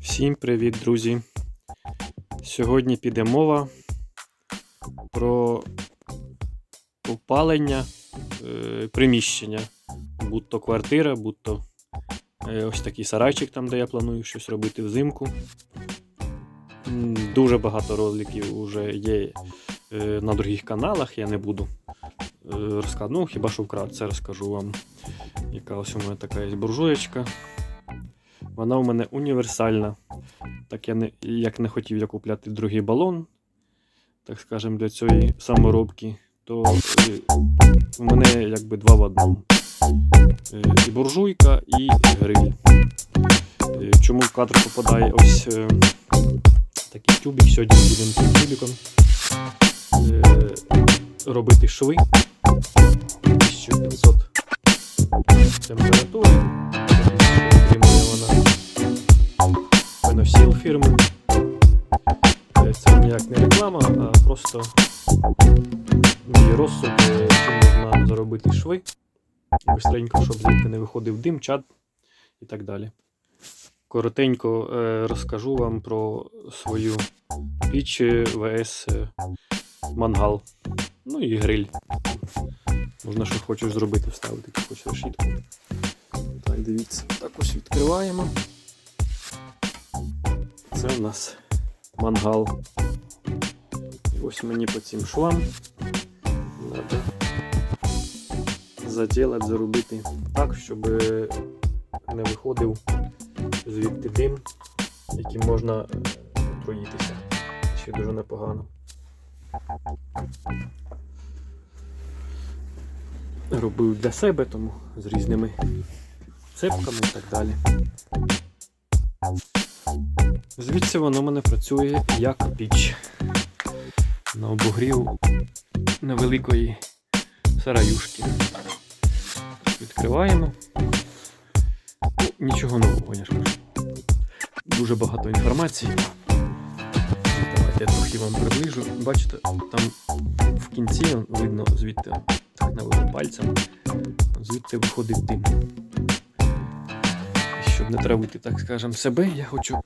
Всім привіт, друзі! Сьогодні піде мова про опалення е, приміщення, будь-то квартира, будь-то е, ось такий сарайчик, там, де я планую щось робити взимку. Дуже багато роликів вже є е, на других каналах, я не буду е, розказувати. Ну, хіба що вкратце розкажу вам, яка ось у мене така є буржуєчка. Вона у мене універсальна. Так я не, як не хотів я купляти другий балон, так скажемо, для цієї саморобки, то у мене якби два в одному. Е, І буржуйка, і гриль. Е, Чому в кадр попадає ось е, такий тюбик, сьогодні будемо цим тюбиком е, робити шви 1500 температури. Отримує вона пеносіл фірми. Е, Це ніяк не реклама, а просто мій розсуд, е, чим можна заробити шви. Бистренько, щоб звідти не виходив дим, чад і так далі. Коротенько е, розкажу вам про свою піч ВС мангал. Ну і гриль. Можна, що хочеш зробити, вставити якусь решітку. Так, дивіться, так ось відкриваємо. Це у нас мангал. І ось мені по цим швам треба заділати, заробити так, щоб не виходив звідти дим, яким можна е, отруїтися. Ще дуже непогано. Робив для себе, тому з різними цепками і так далі. Звідси воно мене працює як піч на обогрів невеликої сараюшки. Відкриваємо. Ну, нічого нового, я ж кажу. Дуже багато інформації. Давайте я трохи вам приближу. Бачите, там в кінці видно звідти наведу пальцем, звідти виходить дим. І Щоб не травити, так скажемо, себе, я хочу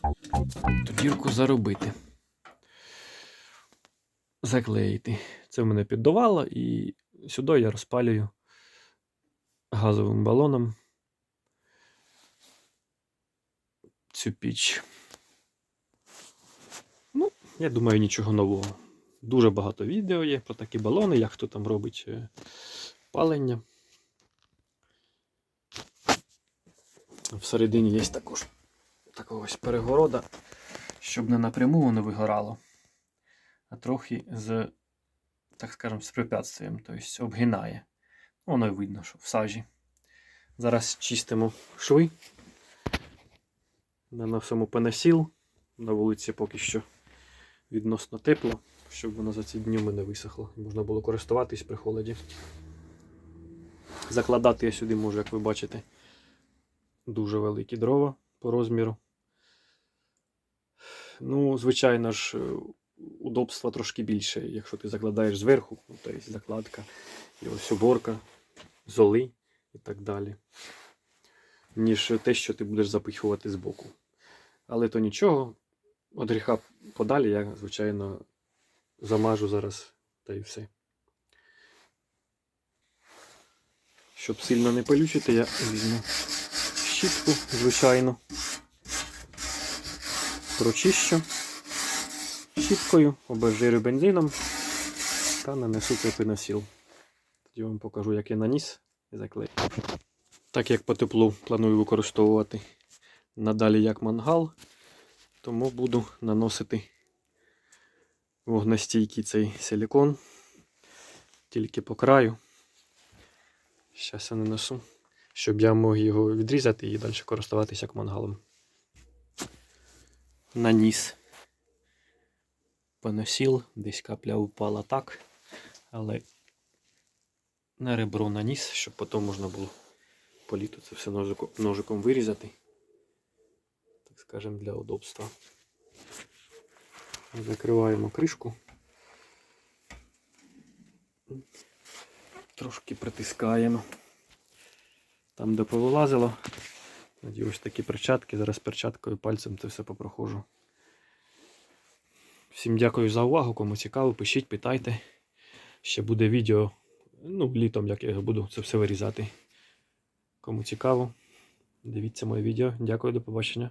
ту дірку заробити. Заклеїти. Це в мене піддувало, і сюди я розпалюю газовим балоном цю піч. Ну, я думаю, нічого нового. Дуже багато відео є про такі балони, як хто там робить е, палення. Всередині є також така ось перегорода, щоб не напряму воно вигорало, а трохи з, так скажемо, з препятствием, тобто обгинає. Воно й видно, що в сажі. Зараз чистимо шви. Наносимо пенасіл. На вулиці поки що відносно тепло, щоб воно за ці дні мене висохло. Можна було користуватись при холоді. Закладати я сюди можу, як ви бачите, дуже великі дрова по розміру. Ну, звичайно ж, е, удобства трошки більше, якщо ти закладаєш зверху, ну, то є закладка, і ось уборка, золи і так далі, ніж те, що ти будеш запихувати збоку. Але то нічого, від гріха подалі я, звичайно, замажу зараз та й все. Щоб сильно не пилючити, я візьму щітку, звичайно. Прочищу щіткою, обезжирю бензином та нанесу цей пеносіл. Тоді вам покажу, як я наніс і заклею. Так як по теплу планую використовувати надалі як мангал, тому буду наносити вогнестійкий цей силікон тільки по краю. Зараз я нанесу, щоб я мог його відрізати і далі користуватися як мангалом. Наніс поносіл, десь капля упала так, але на ребро наніс, щоб потім можна було політу це все ножиком вирізати. Так скажемо, для удобства. Закриваємо кришку. Трошки притискаємо. Там, де повилазило, ось такі перчатки. Зараз перчаткою пальцем це все попроходжу. Всім дякую за увагу. Кому цікаво, пишіть, питайте. Ще буде відео. Ну, літом, як я його буду це все вирізати. Кому цікаво, дивіться моє відео. Дякую, до побачення.